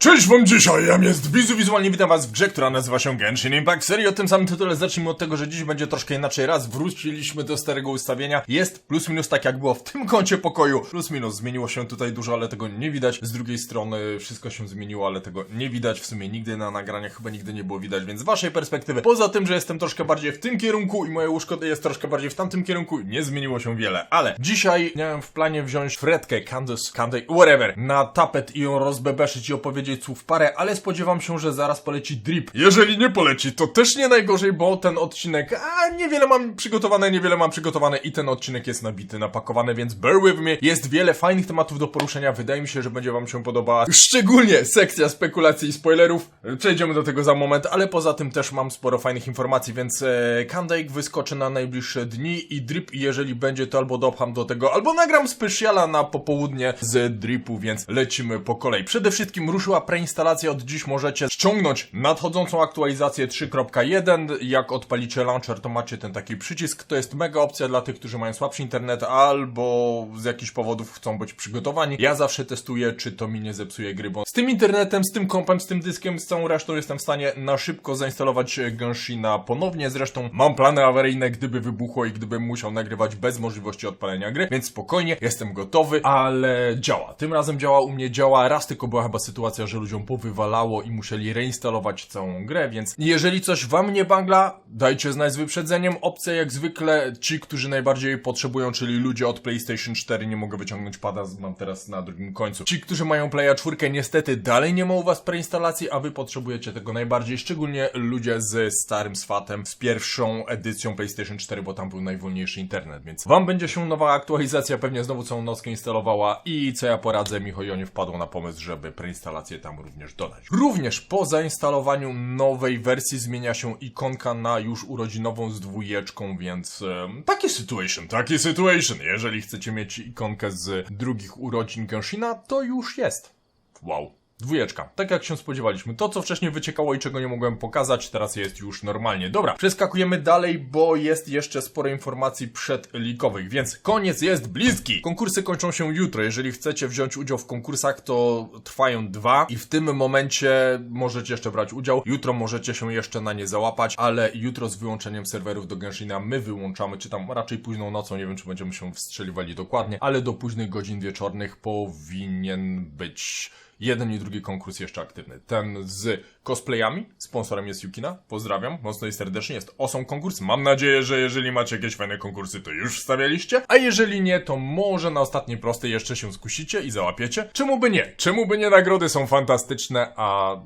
Cześć wam dzisiaj, ja jest Wizu Wizualnie, witam was w grze, która nazywa się Genshin Impact. Serii o tym samym tytule zacznijmy od tego, że dziś będzie troszkę inaczej. Raz wróciliśmy do starego ustawienia, jest plus minus tak jak było w tym kącie pokoju. Plus minus, zmieniło się tutaj dużo, ale tego nie widać. Z drugiej strony wszystko się zmieniło, ale tego nie widać. W sumie nigdy na nagraniach chyba nigdy nie było widać, więc z waszej perspektywy, poza tym, że jestem troszkę bardziej w tym kierunku i moje łóżko jest troszkę bardziej w tamtym kierunku, nie zmieniło się wiele. Ale dzisiaj miałem w planie wziąć Fredkę, Candace, Candace, whatever, na tapet i ją rozbebeszyć i opowiedzieć słów parę, ale spodziewam się, że zaraz poleci drip. Jeżeli nie poleci, to też nie najgorzej, bo ten odcinek, a niewiele mam przygotowane, niewiele mam przygotowane i ten odcinek jest nabity, napakowany, więc bear with me. Jest wiele fajnych tematów do poruszenia, wydaje mi się, że będzie wam się podobała. Szczególnie sekcja spekulacji i spoilerów. Przejdziemy do tego za moment, ale poza tym też mam sporo fajnych informacji, więc e, wyskoczy na najbliższe dni i drip, jeżeli będzie, to albo dopcham do tego, albo nagram specjala na popołudnie z dripu, więc lecimy po kolei. Przede wszystkim ruszyła preinstalacja, od dziś możecie ściągnąć nadchodzącą aktualizację 3.1. Jak odpalicie launcher, to macie ten taki przycisk. To jest mega opcja dla tych, którzy mają słabszy internet albo z jakichś powodów chcą być przygotowani. Ja zawsze testuję, czy to mi nie zepsuje gry, bo z tym internetem, z tym kompem, z tym dyskiem, z całą resztą jestem w stanie na szybko zainstalować Genshina ponownie. Zresztą mam plany awaryjne, gdyby wybuchło i gdybym musiał nagrywać bez możliwości odpalenia gry, więc spokojnie, jestem gotowy, ale działa. Tym razem działa u mnie, działa. Raz tylko była chyba sytuacja, że ludziom powywalało i musieli reinstalować całą grę, więc jeżeli coś wam nie bangla, dajcie znać z wyprzedzeniem. Opcja jak zwykle, ci, którzy najbardziej potrzebują, czyli ludzie od PlayStation 4, nie mogę wyciągnąć pada, mam teraz na drugim końcu. Ci, którzy mają Playa 4, niestety dalej nie ma u was preinstalacji, a wy potrzebujecie tego najbardziej, szczególnie ludzie z starym swatem, z pierwszą edycją PlayStation 4, bo tam był najwolniejszy internet, więc wam będzie się nowa aktualizacja pewnie znowu całą nockę instalowała i co ja poradzę, Michojo nie wpadło na pomysł, żeby preinstalację tam również dodać. Również po zainstalowaniu nowej wersji zmienia się ikonka na już urodzinową z dwójeczką, więc em, taki situation, taki situation. Jeżeli chcecie mieć ikonkę z drugich urodzin Genshina, to już jest. Wow. Dwójeczka. Tak jak się spodziewaliśmy. To, co wcześniej wyciekało i czego nie mogłem pokazać, teraz jest już normalnie. Dobra, przeskakujemy dalej, bo jest jeszcze sporo informacji przedlikowych, więc koniec jest bliski. Konkursy kończą się jutro. Jeżeli chcecie wziąć udział w konkursach, to trwają dwa i w tym momencie możecie jeszcze brać udział. Jutro możecie się jeszcze na nie załapać, ale jutro z wyłączeniem serwerów do Genshina my wyłączamy, czy tam raczej późną nocą, nie wiem czy będziemy się wstrzeliwali dokładnie, ale do późnych godzin wieczornych powinien być jeden i drugi konkurs jeszcze aktywny. Ten z cosplayami, sponsorem jest Yukina, pozdrawiam mocno i serdecznie, jest awesome konkurs. Mam nadzieję, że jeżeli macie jakieś fajne konkursy, to już wstawialiście, a jeżeli nie, to może na ostatniej prostej jeszcze się skusicie i załapiecie. Czemu by nie? Czemu by nie? Nagrody są fantastyczne, a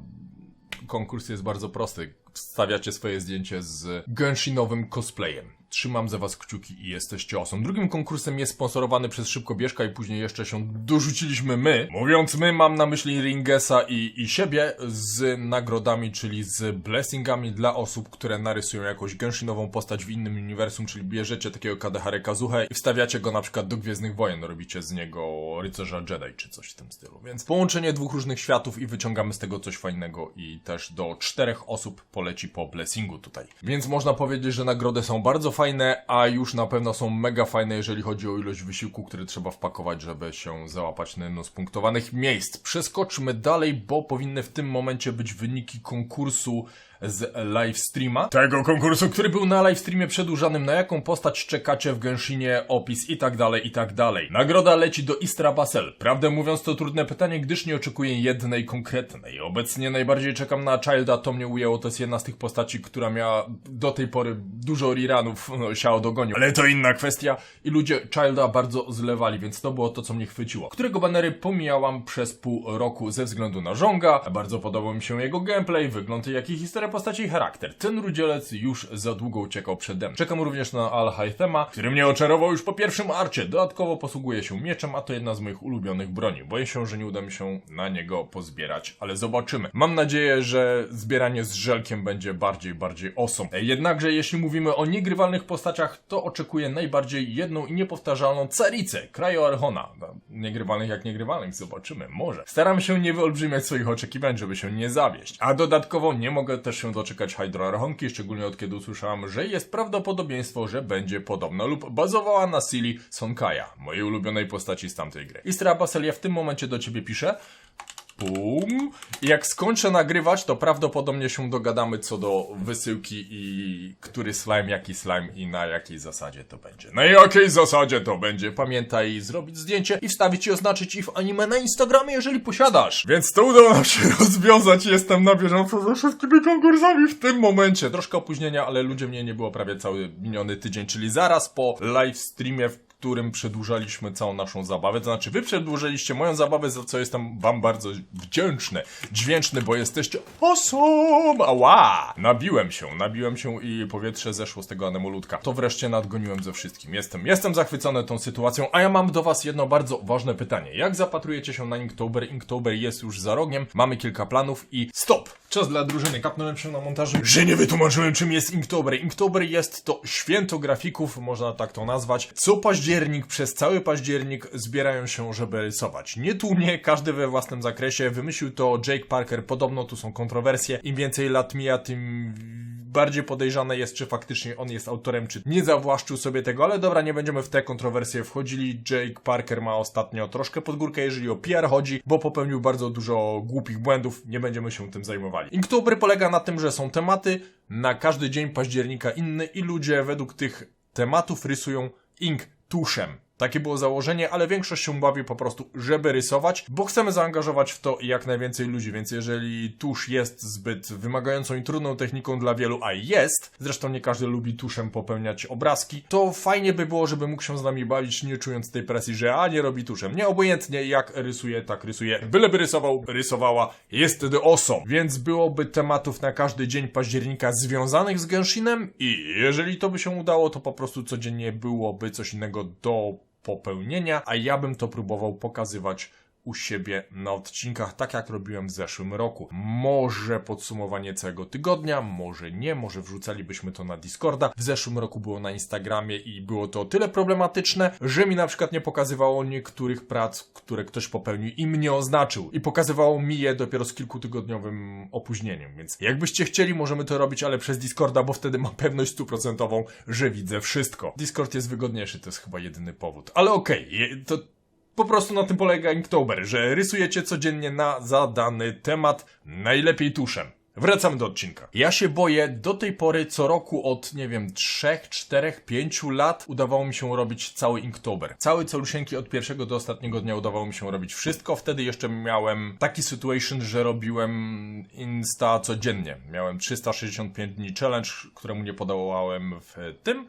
konkurs jest bardzo prosty. Wstawiacie swoje zdjęcie z Genshinowym cosplayem. Trzymam za was kciuki i jesteście osą. Drugim konkursem jest sponsorowany przez Szybkobieżka i później jeszcze się dorzuciliśmy my. Mówiąc my, mam na myśli Ringesa i, i siebie z nagrodami, czyli z blessingami dla osób, które narysują jakąś Genshinową postać w innym uniwersum, czyli bierzecie takiego Kadehare Kazuhę i wstawiacie go na przykład do Gwiezdnych Wojen, robicie z niego rycerza Jedi czy coś w tym stylu. Więc połączenie dwóch różnych światów i wyciągamy z tego coś fajnego i też do czterech osób poleci po blessingu tutaj. Więc można powiedzieć, że nagrody są bardzo fajne, a już na pewno są mega fajne, jeżeli chodzi o ilość wysiłku, który trzeba wpakować, żeby się załapać na jedno z punktowanych miejsc. Przeskoczmy dalej, bo powinny w tym momencie być wyniki konkursu z livestreama. Tego konkursu, który był na livestreamie przedłużanym, na jaką postać czekacie w Genshinie, opis i tak dalej, i tak dalej. Nagroda leci do Istra Basel. Prawdę mówiąc to trudne pytanie, gdyż nie oczekuję jednej konkretnej. Obecnie najbardziej czekam na Childa, to mnie ujęło, to jest jedna z tych postaci, która miała do tej pory dużo reranów, no siało dogonił. Ale to inna kwestia i ludzie Childa bardzo zlewali, więc to było to, co mnie chwyciło. Którego banery pomijałam przez pół roku ze względu na żonga. Bardzo podobał mi się jego gameplay, wygląd jak i historia postaci i charakter. Ten rudzielec już za długo uciekał przede mną. Czekam również na Al Haythema, który mnie oczarował już po pierwszym arcie. Dodatkowo posługuje się mieczem, a to jedna z moich ulubionych broni. Boję się, że nie uda mi się na niego pozbierać, ale zobaczymy. Mam nadzieję, że zbieranie z żelkiem będzie bardziej, bardziej awesome. Jednakże jeśli mówimy o niegrywalnych postaciach, to oczekuję najbardziej jedną i niepowtarzalną caricę, Krajo Archona. No, Niegrywalnych jak niegrywalnych, zobaczymy, może. Staram się nie wyolbrzymiać swoich oczekiwań, żeby się nie zawieść. A dodatkowo nie mogę też się doczekać Hydro Archonki, szczególnie od kiedy usłyszałem, że jest prawdopodobieństwo, że będzie podobna lub bazowała na Silly Sonkaja, mojej ulubionej postaci z tamtej gry. Istra Baselia w tym momencie do ciebie pisze. I jak skończę nagrywać, to prawdopodobnie się dogadamy co do wysyłki i który slime, jaki slime i na jakiej zasadzie to będzie. Na jakiej zasadzie to będzie? Pamiętaj zrobić zdjęcie i wstawić i oznaczyć i w anime na Instagramie, jeżeli posiadasz. Więc to udało nam się rozwiązać. Jestem na bieżąco ze wszystkimi konkursami w tym momencie. Troszkę opóźnienia, ale ludzie mnie nie było prawie cały miniony tydzień, czyli zaraz po live streamie, w którym przedłużaliśmy całą naszą zabawę. To znaczy, wy przedłużyliście moją zabawę, za co jestem wam bardzo wdzięczny. Dźwięczny, bo jesteście awesome! Ała! Nabiłem się, nabiłem się i powietrze zeszło z tego anemolutka. To wreszcie nadgoniłem ze wszystkim. Jestem, jestem zachwycony tą sytuacją, a ja mam do was jedno bardzo ważne pytanie. Jak zapatrujecie się na Inktober? Inktober jest już za rogiem, mamy kilka planów i stop! Czas dla drużyny. Kapnąłem się na montażu, że nie wytłumaczyłem czym jest Inktober. Inktober jest to święto grafików, można tak to nazwać. Co październik, przez cały październik zbierają się, żeby rysować. Nie tłumnie, każdy we własnym zakresie. Wymyślił to Jake Parker. Podobno tu są kontrowersje. Im więcej lat mija, tym bardziej podejrzane jest, czy faktycznie on jest autorem, czy nie zawłaszczył sobie tego, ale dobra, nie będziemy w te kontrowersje wchodzili. Jake Parker ma ostatnio troszkę pod górkę, jeżeli o PR chodzi, bo popełnił bardzo dużo głupich błędów, nie będziemy się tym zajmowali. Inktober polega na tym, że są tematy, na każdy dzień października inny i ludzie według tych tematów rysują ink tuszem. Takie było założenie, ale większość się bawi po prostu, żeby rysować, bo chcemy zaangażować w to jak najwięcej ludzi, więc jeżeli tusz jest zbyt wymagającą i trudną techniką dla wielu, a jest, zresztą nie każdy lubi tuszem popełniać obrazki, to fajnie by było, żeby mógł się z nami bawić, nie czując tej presji, że a nie robi tuszem. Nie obojętnie jak rysuje, tak rysuje. Byleby rysował, rysowała, jest wtedy awesome. Więc byłoby tematów na każdy dzień października związanych z Genshinem i jeżeli to by się udało, to po prostu codziennie byłoby coś innego do popełnienia, a ja bym to próbował pokazywać u siebie na odcinkach, tak jak robiłem w zeszłym roku. Może podsumowanie całego tygodnia, może nie, może wrzucalibyśmy to na Discorda. W zeszłym roku było na Instagramie i było to o tyle problematyczne, że mi na przykład nie pokazywało niektórych prac, które ktoś popełnił i mnie oznaczył. I pokazywało mi je dopiero z kilkutygodniowym opóźnieniem, więc jakbyście chcieli, możemy to robić, ale przez Discorda, bo wtedy mam pewność stuprocentową, że widzę wszystko. Discord jest wygodniejszy, to jest chyba jedyny powód. Ale okej, je- to po prostu na tym polega Inktober, że rysujecie codziennie na zadany temat, najlepiej tuszem. Wracamy do odcinka. Ja się boję, do tej pory co roku od, nie wiem, 3, 4, 5 lat udawało mi się robić cały Inktober. Cały calusieńki od pierwszego do ostatniego dnia udawało mi się robić wszystko. Wtedy jeszcze miałem taki situation, że robiłem Insta codziennie. Miałem 365 dni challenge, któremu nie podołałem w tym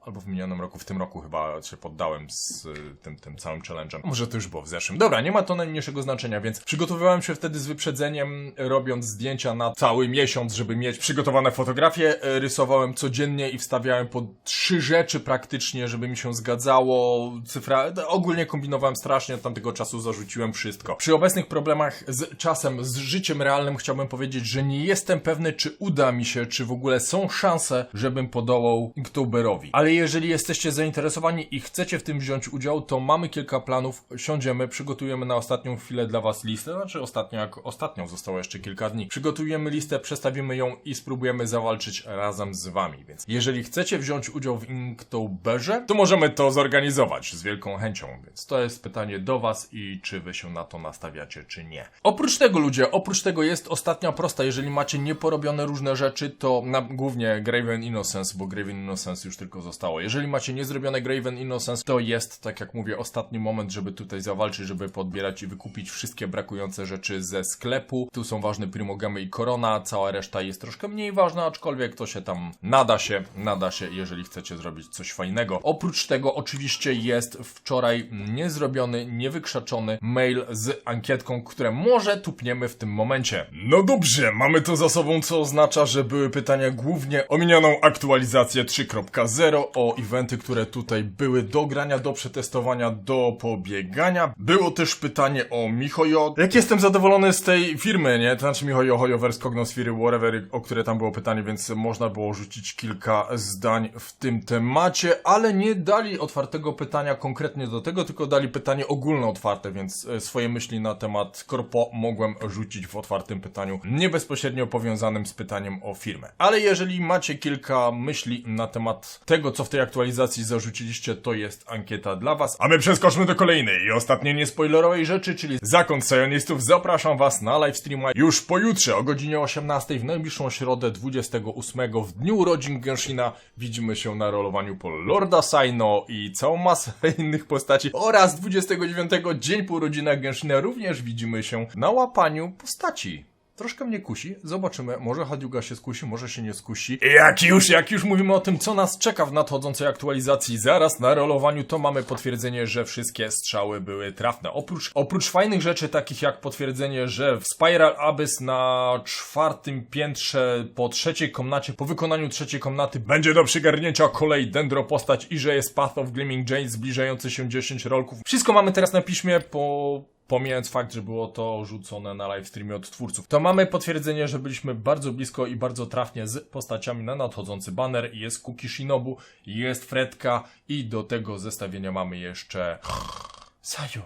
albo w minionym roku, w tym roku chyba się poddałem z tym, tym całym challenge'em. Może to już było w zeszłym. Dobra, nie ma to najmniejszego znaczenia, więc przygotowywałem się wtedy z wyprzedzeniem, robiąc zdjęcia na cały miesiąc, żeby mieć przygotowane fotografie. Rysowałem codziennie i wstawiałem po trzy rzeczy praktycznie, żeby mi się zgadzało. Cyfra, ogólnie kombinowałem strasznie, od tamtego czasu zarzuciłem wszystko. Przy obecnych problemach z czasem, z życiem realnym chciałbym powiedzieć, że nie jestem pewny, czy uda mi się, czy w ogóle są szanse, żebym podołał Inktoberowi. Ale jeżeli jesteście zainteresowani i chcecie w tym wziąć udział, to mamy kilka planów. Siądziemy, przygotujemy na ostatnią chwilę dla Was listę. Znaczy ostatnio, jak ostatnią zostało jeszcze kilka dni. Przygotujemy listę, przestawimy ją i spróbujemy zawalczyć razem z Wami. Więc jeżeli chcecie wziąć udział w Inktoberze, to możemy to zorganizować z wielką chęcią. Więc to jest pytanie do Was i czy Wy się na to nastawiacie, czy nie. Oprócz tego, ludzie, oprócz tego jest ostatnia prosta. Jeżeli macie nieporobione różne rzeczy, to na, głównie Graven Innocence, bo Graven Innocence już tylko zostało. Jeżeli macie niezrobione Graven Innocence, to jest, tak jak mówię, ostatni moment, żeby tutaj zawalczyć, żeby podbierać i wykupić wszystkie brakujące rzeczy ze sklepu. Tu są ważne Primogamy i Korona, cała reszta jest troszkę mniej ważna, aczkolwiek to się tam nada się, nada się, jeżeli chcecie zrobić coś fajnego. Oprócz tego oczywiście jest wczoraj niezrobiony, niewykrzaczony mail z ankietką, które może tupniemy w tym momencie. No dobrze, mamy to za sobą, co oznacza, że były pytania głównie o minioną aktualizację 3.0, o eventy, które tutaj były do grania, do przetestowania, do pobiegania. Było też pytanie o Mihoyo. Jak jestem zadowolony z tej firmy, nie? To znaczy Mihoyo, Hoyoverse, Cognosphere, whatever, o które tam było pytanie, więc można było rzucić kilka zdań w tym temacie, ale nie dali otwartego pytania konkretnie do tego, tylko dali pytanie ogólnootwarte, więc e, swoje myśli na temat korpo mogłem rzucić w otwartym pytaniu, nie bezpośrednio powiązanym z pytaniem o firmę. Ale jeżeli macie kilka myśli na temat tego, co co w tej aktualizacji zarzuciliście, to jest ankieta dla was. A my przeskoczmy do kolejnej i ostatniej niespoilerowej rzeczy, czyli Zakon Sionistów. Zapraszam was na livestreama już pojutrze o godzinie 18 w najbliższą środę 28 w dniu urodzin Genshina. Widzimy się na rolowaniu po Lorda Saino i całą masę innych postaci oraz 29 dzień po urodzinach Genshina również widzimy się na łapaniu postaci. Troszkę mnie kusi, zobaczymy, może Hadiuga się skusi, może się nie skusi. Jak już, jak już mówimy o tym, co nas czeka w nadchodzącej aktualizacji, zaraz na rolowaniu, to mamy potwierdzenie, że wszystkie strzały były trafne. Oprócz, oprócz fajnych rzeczy, takich jak potwierdzenie, że w Spiral Abyss na czwartym piętrze po trzeciej komnacie, po wykonaniu trzeciej komnaty będzie do przygarnięcia kolej Dendro postać i że jest Path of Gleaming Jade zbliżający się 10 rolków. Wszystko mamy teraz na piśmie po pomijając fakt, że było to rzucone na livestreamie od twórców, to mamy potwierdzenie, że byliśmy bardzo blisko i bardzo trafnie z postaciami na nadchodzący banner. Jest Kuki Shinobu, jest Fredka i do tego zestawienia mamy jeszcze Sayu.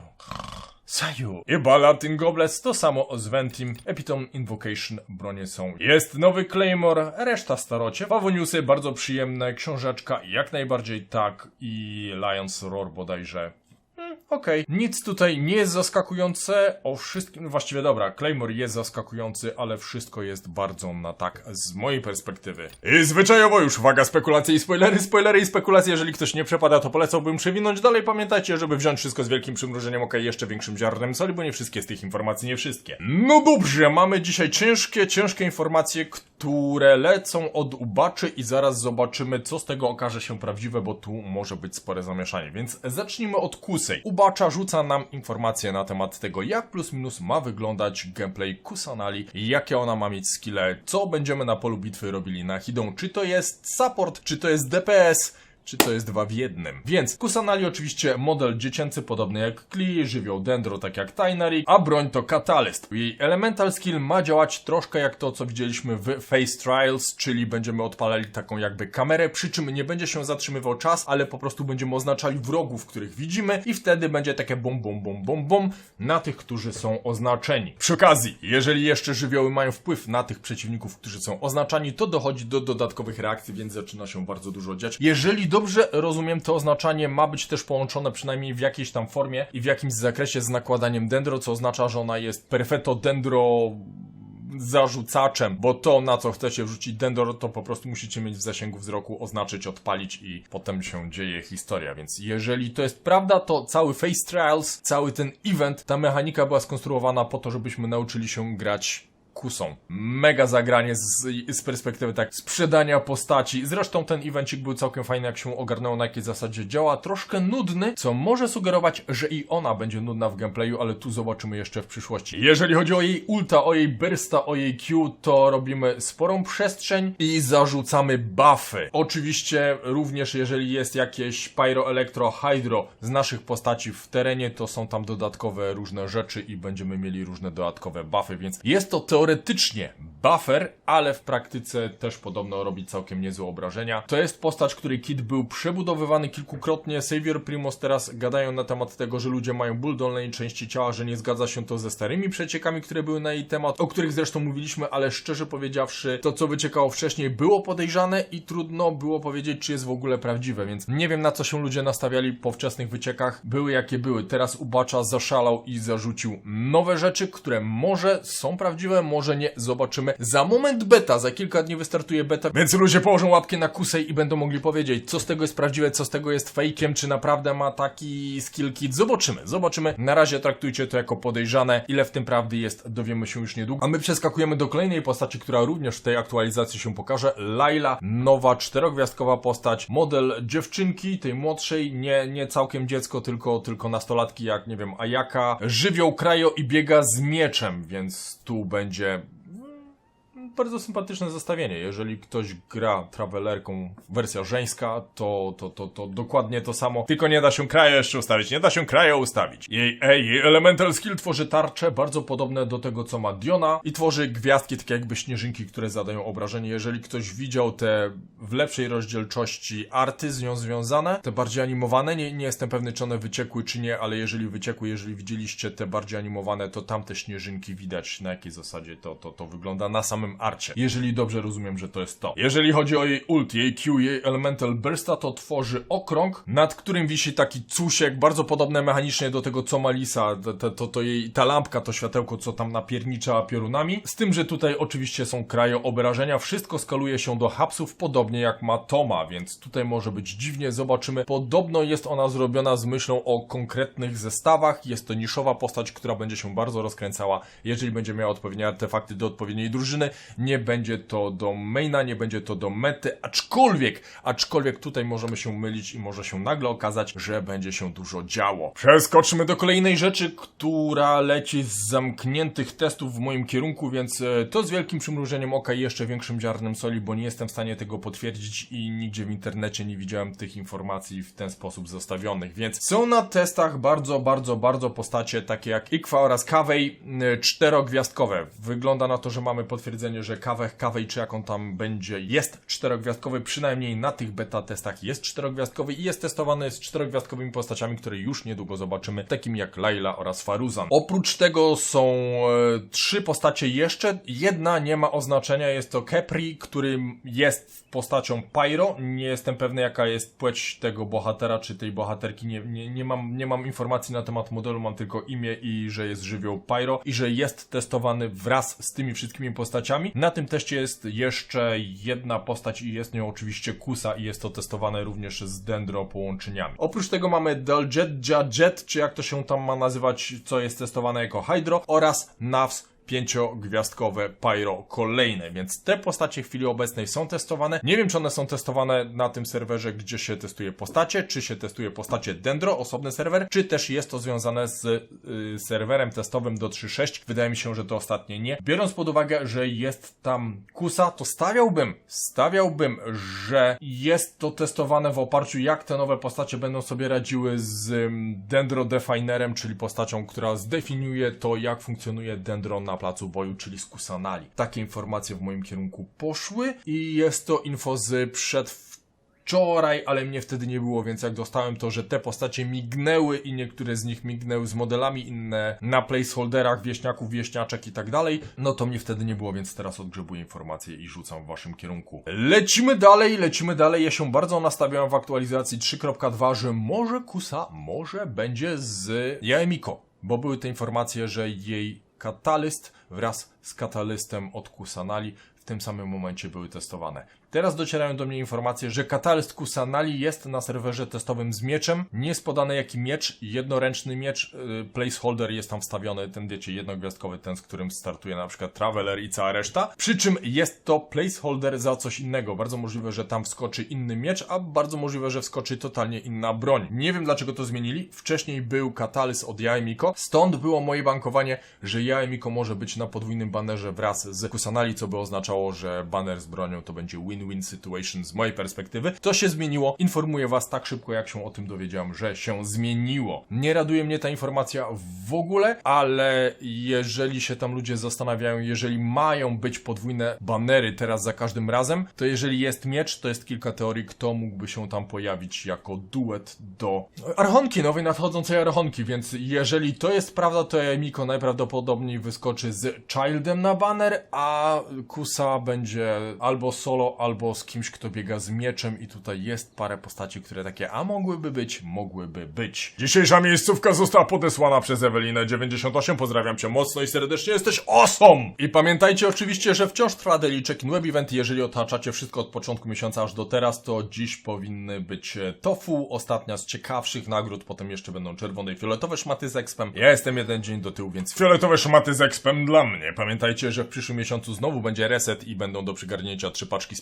Sayu. I Balatin Goblets, to samo z Ventim, Epitom Invocation, bronie są. Jest nowy Claymore, reszta starocie. Fawoniusy, bardzo przyjemne, książeczka, jak najbardziej tak i Lions Roar bodajże. Hmm, Okej, nic tutaj nie jest zaskakujące, o wszystkim, właściwie dobra, Claymore jest zaskakujący, ale wszystko jest bardzo na tak z mojej perspektywy. I zwyczajowo już, uwaga, spekulacje i spoilery, spoilery i spekulacje, jeżeli ktoś nie przepada, to polecałbym przewinąć dalej, pamiętajcie, żeby wziąć wszystko z wielkim przymrużeniem oka jeszcze większym ziarnem soli, bo nie wszystkie z tych informacji, nie wszystkie. No dobrze, mamy dzisiaj ciężkie, ciężkie informacje, które lecą od ubaczy i zaraz zobaczymy, co z tego okaże się prawdziwe, bo tu może być spore zamieszanie. Więc zacznijmy od Kusej. Ubacza rzuca nam informacje na temat tego, jak plus minus ma wyglądać gameplay Kusanali, jakie ona ma mieć skille, co będziemy na polu bitwy robili na Hidą, czy to jest support, czy to jest DPS, czy to jest dwa w jednym. Więc Kusanali oczywiście model dziecięcy, podobny jak Klee, żywioł Dendro, tak jak Tainari, a broń to Catalyst. Jej elemental skill ma działać troszkę jak to, co widzieliśmy w Face Trials, czyli będziemy odpalali taką jakby kamerę, przy czym nie będzie się zatrzymywał czas, ale po prostu będziemy oznaczali wrogów, których widzimy i wtedy będzie takie bum bum bum bum bum na tych, którzy są oznaczeni. Przy okazji, jeżeli jeszcze żywioły mają wpływ na tych przeciwników, którzy są oznaczani, to dochodzi do dodatkowych reakcji, więc zaczyna się bardzo dużo dziać. Jeżeli dobrze rozumiem, to oznaczanie ma być też połączone przynajmniej w jakiejś tam formie i w jakimś zakresie z nakładaniem dendro, co oznacza, że ona jest perfetto dendro zarzucaczem, bo to na co chcecie wrzucić dendro, to po prostu musicie mieć w zasięgu wzroku, oznaczyć, odpalić i potem się dzieje historia, więc jeżeli to jest prawda, to cały Face Trials, cały ten event, ta mechanika była skonstruowana po to, żebyśmy nauczyli się grać kusą. Mega zagranie z, z perspektywy tak sprzedania postaci. Zresztą ten evencik był całkiem fajny, jak się ogarnęło na jakiej zasadzie działa. Troszkę nudny, co może sugerować, że i ona będzie nudna w gameplayu, ale tu zobaczymy jeszcze w przyszłości. Jeżeli chodzi o jej ulta, o jej bursta, o jej Q, to robimy sporą przestrzeń i zarzucamy buffy. Oczywiście również jeżeli jest jakieś Pyro, Elektro, Hydro z naszych postaci w terenie, to są tam dodatkowe różne rzeczy i będziemy mieli różne dodatkowe buffy, więc jest to teoretycznie buffer, ale w praktyce też podobno robi całkiem niezłe obrażenia. To jest postać, której kit był przebudowywany kilkukrotnie. Savior Primos teraz gadają na temat tego, że ludzie mają ból dolnej części ciała, że nie zgadza się to ze starymi przeciekami, które były na jej temat, o których zresztą mówiliśmy, ale szczerze powiedziawszy, to co wyciekało wcześniej było podejrzane i trudno było powiedzieć, czy jest w ogóle prawdziwe, więc nie wiem na co się ludzie nastawiali po wczesnych wyciekach. Były jakie były. Teraz Ubacza zaszalał i zarzucił nowe rzeczy, które może są prawdziwe, może nie. Zobaczymy. Za moment beta, za kilka dni wystartuje beta, więc ludzie położą łapkę na kusej i będą mogli powiedzieć, co z tego jest prawdziwe, co z tego jest fejkiem, czy naprawdę ma taki skill kit. Zobaczymy, zobaczymy. Na razie traktujcie to jako podejrzane. Ile w tym prawdy jest, dowiemy się już niedługo. A my przeskakujemy do kolejnej postaci, która również w tej aktualizacji się pokaże. Laila, nowa czterogwiazdkowa postać, model dziewczynki, tej młodszej, nie, nie całkiem dziecko, tylko, tylko nastolatki, jak nie wiem, Ayaka. Żywioł krajo i biega z mieczem, więc tu będzie manager bardzo sympatyczne zestawienie. Jeżeli ktoś gra travelerką wersja żeńska, to, to, to, to dokładnie to samo. Tylko nie da się kraja jeszcze ustawić. Nie da się kraja ustawić. Jej, ej, jej elemental skill tworzy tarcze bardzo podobne do tego, co ma Diona i tworzy gwiazdki, takie jakby śnieżynki, które zadają obrażenie. Jeżeli ktoś widział te w lepszej rozdzielczości arty z nią związane, te bardziej animowane, nie, nie jestem pewny, czy one wyciekły, czy nie, ale jeżeli wyciekły, jeżeli widzieliście te bardziej animowane, to tam te śnieżynki widać na jakiej zasadzie to, to, to wygląda na samym arcie. Jeżeli dobrze rozumiem, że to jest to. Jeżeli chodzi o jej ult, jej Q, jej Elemental Bursta, to tworzy okrąg, nad którym wisi taki cusiek, bardzo podobne mechanicznie do tego, co ma Lisa. To, to, to, jej, ta lampka, to światełko, co tam napiernicza piorunami. Z tym, że tutaj oczywiście są kraje obrażenia. Wszystko skaluje się do hapsów, podobnie jak ma Toma, więc tutaj może być dziwnie. Zobaczymy. Podobno jest ona zrobiona z myślą o konkretnych zestawach. Jest to niszowa postać, która będzie się bardzo rozkręcała. Jeżeli będzie miała odpowiednie artefakty do odpowiedniej drużyny, nie będzie to do maina, nie będzie to do mety, aczkolwiek, aczkolwiek tutaj możemy się mylić i może się nagle okazać, że będzie się dużo działo. Przeskoczmy do kolejnej rzeczy, która leci z zamkniętych testów w moim kierunku, więc e, to z wielkim przymrużeniem oka i jeszcze większym ziarnem soli, bo nie jestem w stanie tego potwierdzić i nigdzie w internecie nie widziałem tych informacji w ten sposób zostawionych, więc są na testach bardzo, bardzo, bardzo postacie takie jak Ikwa oraz Kawej y, czterogwiazdkowe. Wygląda na to, że mamy potwierdzenie, że Kawech, Kawej czy jak on tam będzie jest czterogwiazdkowy, przynajmniej na tych beta testach jest czterogwiazdkowy i jest testowany z czterogwiazdkowymi postaciami, które już niedługo zobaczymy, takimi jak Layla oraz Faruzan. Oprócz tego są e, trzy postacie jeszcze. Jedna nie ma oznaczenia, jest to Kepri, który jest postacią Pyro. Nie jestem pewny jaka jest płeć tego bohatera czy tej bohaterki. Nie, nie, nie, mam, nie mam informacji na temat modelu, mam tylko imię i że jest żywioł Pyro i że jest testowany wraz z tymi wszystkimi postaciami. Na tym teście jest jeszcze jedna postać i jest nią oczywiście Kusa i jest to testowane również z Dendro połączeniami. Oprócz tego mamy Daljedja Jet, czy jak to się tam ma nazywać, co jest testowane jako Hydro oraz Navs pięciogwiazdkowe Pyro kolejne, więc te postacie w chwili obecnej są testowane. Nie wiem, czy one są testowane na tym serwerze, gdzie się testuje postacie, czy się testuje postacie Dendro, osobny serwer, czy też jest to związane z y, serwerem testowym do 3.6. Wydaje mi się, że to ostatnie nie. Biorąc pod uwagę, że jest tam Kusa, to stawiałbym, stawiałbym, że jest to testowane w oparciu jak te nowe postacie będą sobie radziły z Dendro Definerem, czyli postacią, która zdefiniuje to, jak funkcjonuje Dendro na placu boju, czyli z Kusanali. Takie informacje w moim kierunku poszły i jest to info z przed wczoraj, ale mnie wtedy nie było, więc jak dostałem to, że te postacie mignęły i niektóre z nich mignęły z modelami, inne na placeholderach, wieśniaków, wieśniaczek i tak dalej, no to mnie wtedy nie było, więc teraz odgrzebuję informacje i rzucam w waszym kierunku. Lecimy dalej, lecimy dalej. Ja się bardzo nastawiałem w aktualizacji 3.2, że może Kusa, może będzie z Jaemiko, bo były te informacje, że jej katalyst wraz z katalystem od Kusanali w tym samym momencie były testowane. Teraz docierają do mnie informacje, że katalyst Kusanali jest na serwerze testowym z mieczem. Nie jest podane jaki miecz, jednoręczny miecz, yy, placeholder jest tam wstawiony, ten wiecie, jednogwiazdkowy, ten z którym startuje na przykład Traveler i cała reszta. Przy czym jest to placeholder za coś innego. Bardzo możliwe, że tam wskoczy inny miecz, a bardzo możliwe, że wskoczy totalnie inna broń. Nie wiem dlaczego to zmienili. Wcześniej był katalyst od Jaemiko, stąd było moje bankowanie, że Jaemiko może być na podwójnym banerze wraz z Kusanali, co by oznaczało, że baner z bronią to będzie win win-win situation z mojej perspektywy. To się zmieniło. Informuję Was tak szybko, jak się o tym dowiedziałem, że się zmieniło. Nie raduje mnie ta informacja w ogóle, ale jeżeli się tam ludzie zastanawiają, jeżeli mają być podwójne banery teraz za każdym razem, to jeżeli jest miecz, to jest kilka teorii, kto mógłby się tam pojawić jako duet do Archonki, nowej nadchodzącej Archonki, więc jeżeli to jest prawda, to Emiko najprawdopodobniej wyskoczy z Childem na baner, a Kusa będzie albo solo, albo z kimś, kto biega z mieczem i tutaj jest parę postaci, które takie, a mogłyby być, mogłyby być. Dzisiejsza miejscówka została podesłana przez Ewelinę98, pozdrawiam cię mocno i serdecznie, jesteś awesome! I pamiętajcie oczywiście, że wciąż trwa Daily Check-in Web Event, jeżeli otaczacie wszystko od początku miesiąca aż do teraz, to dziś powinny być e, tofu, ostatnia z ciekawszych nagród, potem jeszcze będą czerwone i fioletowe szmaty z expem. Ja jestem jeden dzień do tyłu, więc fioletowe szmaty z expem dla mnie. Pamiętajcie, że w przyszłym miesiącu znowu będzie reset i będą do przygarnięcia trzy paczki z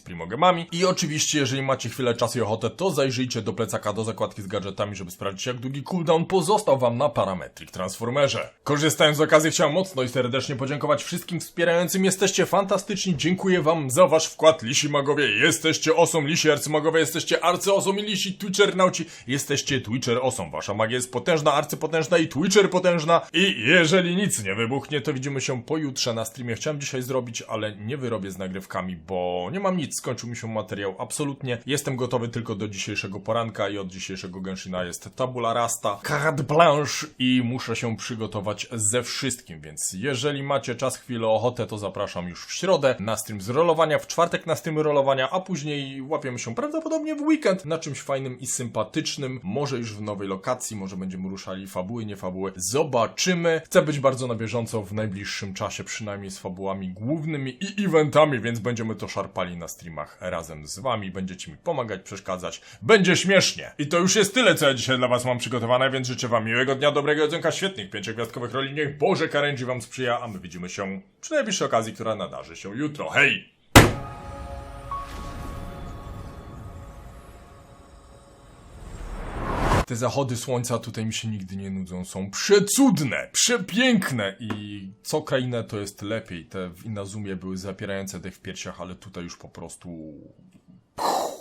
I oczywiście, jeżeli macie chwilę czasu i ochotę, to zajrzyjcie do plecaka do zakładki z gadżetami, żeby sprawdzić, jak długi cooldown pozostał wam na Parametric Transformerze. Korzystając z okazji, chciałem mocno i serdecznie podziękować wszystkim wspierającym. Jesteście fantastyczni. Dziękuję wam za wasz wkład, lisi magowie. Jesteście osom, lisi arcymagowie. Jesteście arcyosom i lisi twitchernauci. Jesteście twitcher osom. Wasza magia jest potężna, arcypotężna i twitcher potężna. I jeżeli nic nie wybuchnie, to widzimy się pojutrze na streamie. Chciałem dzisiaj zrobić, ale nie wyrobię z nagrywkami, bo nie mam nic skończył mi się materiał absolutnie. Jestem gotowy tylko do dzisiejszego poranka i od dzisiejszego Genshina jest tabula rasta, carte blanche i muszę się przygotować ze wszystkim, więc jeżeli macie czas, chwilę, ochotę, to zapraszam już w środę na stream z rolowania, w czwartek na stream rolowania, a później łapiemy się prawdopodobnie w weekend na czymś fajnym i sympatycznym, może już w nowej lokacji, może będziemy ruszali fabuły, nie fabuły, zobaczymy. Chcę być bardzo na bieżąco w najbliższym czasie, przynajmniej z fabułami głównymi i eventami, więc będziemy to szarpali na streamach razem z wami, będziecie mi pomagać, przeszkadzać, będzie śmiesznie. I to już jest tyle, co ja dzisiaj dla was mam przygotowane, więc życzę wam miłego dnia, dobrego jedzonka, świetnych pięciogwiazdkowych roli, niech Boże Karenji wam sprzyja, a my widzimy się przy najbliższej okazji, która nadarzy się jutro. Hej! Te zachody słońca tutaj mi się nigdy nie nudzą. Są przecudne, przepiękne i co krainę to jest lepiej. Te w Inazumie były zapierające dech w piersiach, ale tutaj już po prostu... Puh.